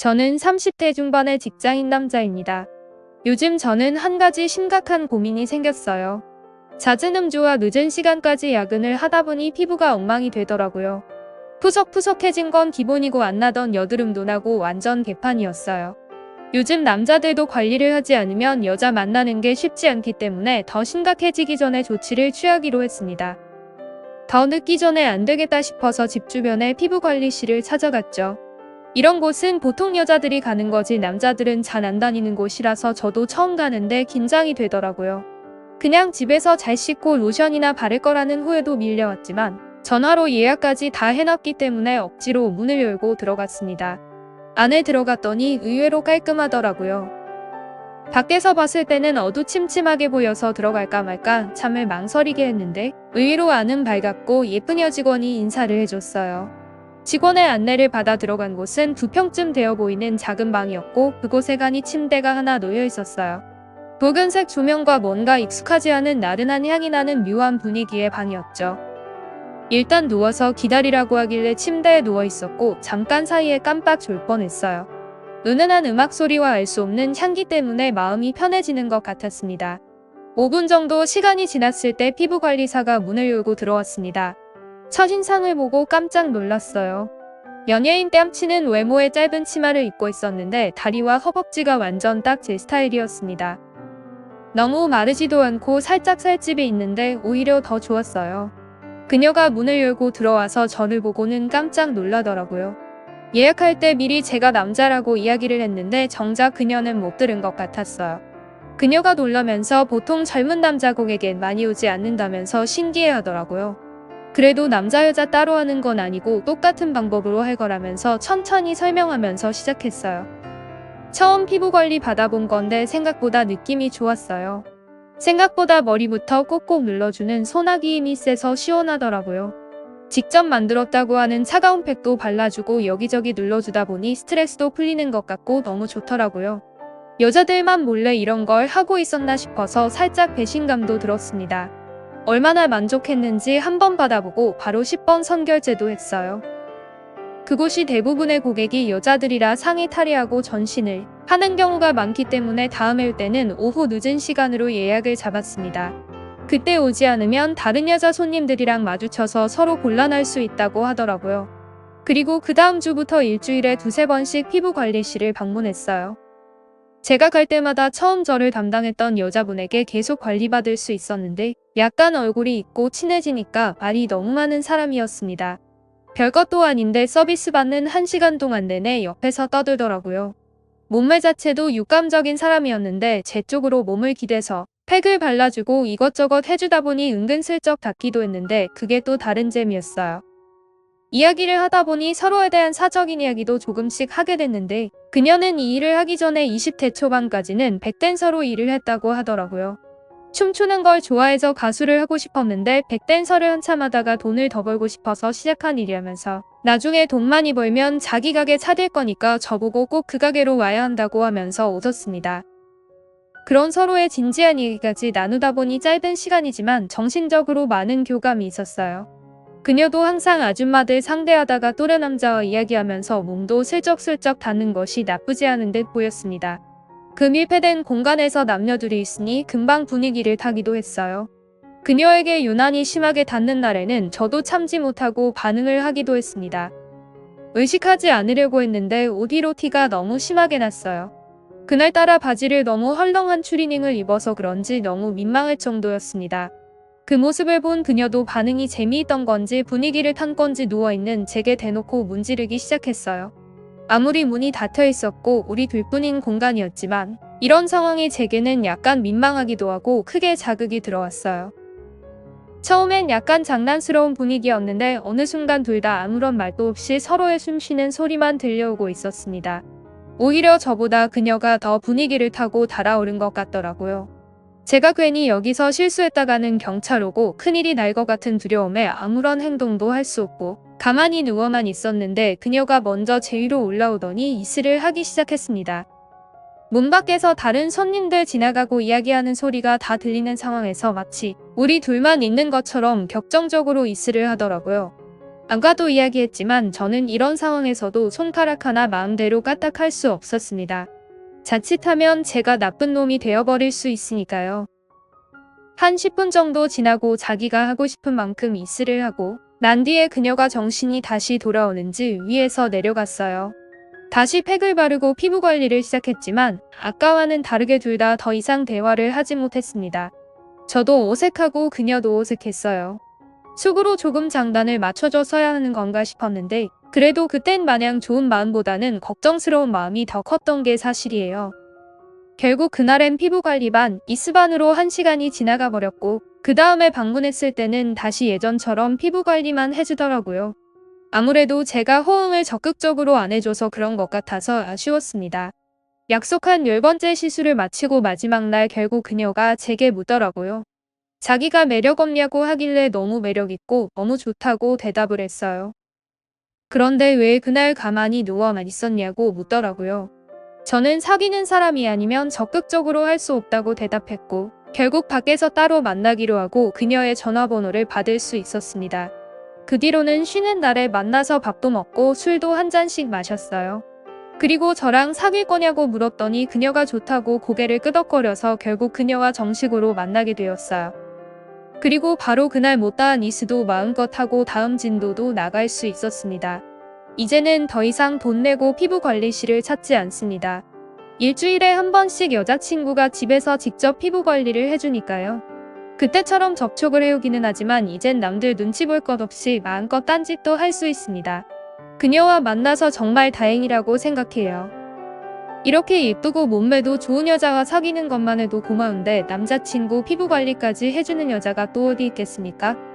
저는 30대 중반의 직장인 남자입니다. 요즘 저는 한 가지 심각한 고민이 생겼어요. 잦은 음주와 늦은 시간까지 야근을 하다 보니 피부가 엉망이 되더라고요. 푸석푸석해진 건 기본이고 안 나던 여드름도 나고 완전 개판이었어요. 요즘 남자들도 관리를 하지 않으면 여자 만나는 게 쉽지 않기 때문에 더 심각해지기 전에 조치를 취하기로 했습니다. 더 늦기 전에 안 되겠다 싶어서 집 주변의 피부관리실을 찾아갔죠. 이런 곳은 보통 여자들이 가는 거지 남자들은 잘 안 다니는 곳이라서 저도 처음 가는데 긴장이 되더라고요. 그냥 집에서 잘 씻고 로션이나 바를 거라는 후에도 밀려왔지만 전화로 예약까지 다 해놨기 때문에 억지로 문을 열고 들어갔습니다. 안에 들어갔더니 의외로 깔끔하더라고요. 밖에서 봤을 때는 어두침침하게 보여서 들어갈까 말까 참을 망설이게 했는데 의외로 안은 밝았고 예쁜 여직원이 인사를 해줬어요. 직원의 안내를 받아 들어간 곳은 두 평쯤 되어 보이는 작은 방이었고 그곳에 가니 침대가 하나 놓여 있었어요. 붉은색 조명과 뭔가 익숙하지 않은 나른한 향이 나는 묘한 분위기의 방이었죠. 일단 누워서 기다리라고 하길래 침대에 누워 있었고 잠깐 사이에 깜빡 졸 뻔했어요. 은은한 음악 소리와 알 수 없는 향기 때문에 마음이 편해지는 것 같았습니다. 5분 정도 시간이 지났을 때 피부관리사가 문을 열고 들어왔습니다. 첫인상을 보고 깜짝 놀랐어요. 연예인 뺨치는 외모의 짧은 치마를 입고 있었는데 다리와 허벅지가 완전 딱 제 스타일이었습니다. 너무 마르지도 않고 살짝 살집이 있는데 오히려 더 좋았어요. 그녀가 문을 열고 들어와서 저를 보고는 깜짝 놀라더라고요. 예약할 때 미리 제가 남자라고 이야기를 했는데 정작 그녀는 못 들은 것 같았어요. 그녀가 놀라면서 보통 젊은 남자 고객엔 많이 오지 않는다면서 신기해 하더라고요. 그래도 남자 여자 따로 하는 건 아니고 똑같은 방법으로 할 거라면서 천천히 설명하면서 시작했어요. 처음 피부 관리 받아본 건데 생각보다 느낌이 좋았어요. 생각보다 머리부터 꼭꼭 눌러주는 소나기 힘이 세서 시원하더라고요. 직접 만들었다고 하는 차가운 팩도 발라주고 여기저기 눌러주다 보니 스트레스도 풀리는 것 같고 너무 좋더라고요. 여자들만 몰래 이런 걸 하고 있었나 싶어서 살짝 배신감도 들었습니다. 얼마나 만족했는지 한번 받아보고 바로 10번 선결제도 했어요. 그곳이 대부분의 고객이 여자들이라 상의 탈의하고 전신을 하는 경우가 많기 때문에 다음 일 때는 오후 늦은 시간으로 예약을 잡았습니다. 그때 오지 않으면 다른 여자 손님들이랑 마주쳐서 서로 곤란할 수 있다고 하더라고요. 그리고 그 다음 주부터 일주일에 두세 번씩 피부 관리실을 방문했어요. 제가 갈 때마다 처음 저를 담당했던 여자분에게 계속 관리받을 수 있었는데 약간 얼굴이 있고 친해지니까 말이 너무 많은 사람이었습니다. 별것도 아닌데 서비스 받는 한 시간 동안 내내 옆에서 떠들더라고요. 몸매 자체도 육감적인 사람이었는데 제 쪽으로 몸을 기대서 팩을 발라주고 이것저것 해주다 보니 은근슬쩍 닿기도 했는데 그게 또 다른 재미였어요. 이야기를 하다 보니 서로에 대한 사적인 이야기도 조금씩 하게 됐는데 그녀는 이 일을 하기 전에 20대 초반까지는 백댄서로 일을 했다고 하더라고요. 춤추는 걸 좋아해서 가수를 하고 싶었는데 백댄서를 한참 하다가 돈을 더 벌고 싶어서 시작한 일이라면서 나중에 돈 많이 벌면 자기 가게 차릴 거니까 저보고 꼭 그 가게로 와야 한다고 하면서 웃었습니다. 그런 서로의 진지한 얘기까지 나누다 보니 짧은 시간이지만 정신적으로 많은 교감이 있었어요. 그녀도 항상 아줌마들 상대하다가 또래 남자와 이야기하면서 몸도 슬쩍슬쩍 닿는 것이 나쁘지 않은 듯 보였습니다. 그 밀폐된 공간에서 남녀 둘이 있으니 금방 분위기를 타기도 했어요. 그녀에게 유난히 심하게 닿는 날에는 저도 참지 못하고 반응을 하기도 했습니다. 의식하지 않으려고 했는데 오디로 티가 너무 심하게 났어요. 그날따라 바지를 너무 헐렁한 추리닝을 입어서 그런지 너무 민망할 정도였습니다. 그 모습을 본 그녀도 반응이 재미있던 건지 분위기를 탄 건지 누워있는 제게 대놓고 문지르기 시작했어요. 아무리 문이 닫혀 있었고 우리 둘뿐인 공간이었지만 이런 상황이 제게는 약간 민망하기도 하고 크게 자극이 들어왔어요. 처음엔 약간 장난스러운 분위기였는데 어느 순간 둘 다 아무런 말도 없이 서로의 숨쉬는 소리만 들려오고 있었습니다. 오히려 저보다 그녀가 더 분위기를 타고 달아오른 것 같더라고요. 제가 괜히 여기서 실수했다가는 경찰 오고 큰일이 날 것 같은 두려움에 아무런 행동도 할 수 없고 가만히 누워만 있었는데 그녀가 먼저 제 위로 올라오더니 이슬을 하기 시작했습니다. 문 밖에서 다른 손님들 지나가고 이야기하는 소리가 다 들리는 상황에서 마치 우리 둘만 있는 것처럼 격정적으로 이슬을 하더라고요. 아까도 이야기했지만 저는 이런 상황에서도 손가락 하나 마음대로 까딱할 수 없었습니다. 자칫하면 제가 나쁜 놈이 되어버릴 수 있으니까요. 한 10분 정도 지나고 자기가 하고 싶은 만큼 이스를 하고 난 뒤에 그녀가 정신이 다시 돌아오는지 위에서 내려갔어요. 다시 팩을 바르고 피부 관리를 시작했지만 아까와는 다르게 둘 다 더 이상 대화를 하지 못했습니다. 저도 어색하고 그녀도 어색했어요. 속으로 조금 장단을 맞춰줘서야 하는 건가 싶었는데 그래도 그땐 마냥 좋은 마음보다는 걱정스러운 마음이 더 컸던 게 사실이에요. 결국 그날엔 피부 관리 반, 이스 반으로 한 시간이 지나가 버렸고 그 다음에 방문했을 때는 다시 예전처럼 피부 관리만 해주더라고요. 아무래도 제가 호응을 적극적으로 안 해줘서 그런 것 같아서 아쉬웠습니다. 약속한 열 번째 시술을 마치고 마지막 날 결국 그녀가 제게 묻더라고요. 자기가 매력 없냐고 하길래 너무 매력 있고 너무 좋다고 대답을 했어요. 그런데 왜 그날 가만히 누워만 있었냐고 묻더라고요. 저는 사귀는 사람이 아니면 적극적으로 할 수 없다고 대답했고 결국 밖에서 따로 만나기로 하고 그녀의 전화번호를 받을 수 있었습니다. 그 뒤로는 쉬는 날에 만나서 밥도 먹고 술도 한 잔씩 마셨어요. 그리고 저랑 사귈 거냐고 물었더니 그녀가 좋다고 고개를 끄덕거려서 결국 그녀와 정식으로 만나게 되었어요. 그리고 바로 그날 못다한 이스도 마음껏 하고 다음 진도도 나갈 수 있었습니다. 이제는 더 이상 돈 내고 피부 관리실을 찾지 않습니다. 일주일에 한 번씩 여자친구가 집에서 직접 피부 관리를 해주니까요. 그때처럼 접촉을 해오기는 하지만 이젠 남들 눈치 볼 것 없이 마음껏 딴짓도 할 수 있습니다. 그녀와 만나서 정말 다행이라고 생각해요. 이렇게 예쁘고 몸매도 좋은 여자와 사귀는 것만 해도 고마운데 남자친구 피부 관리까지 해주는 여자가 또 어디 있겠습니까?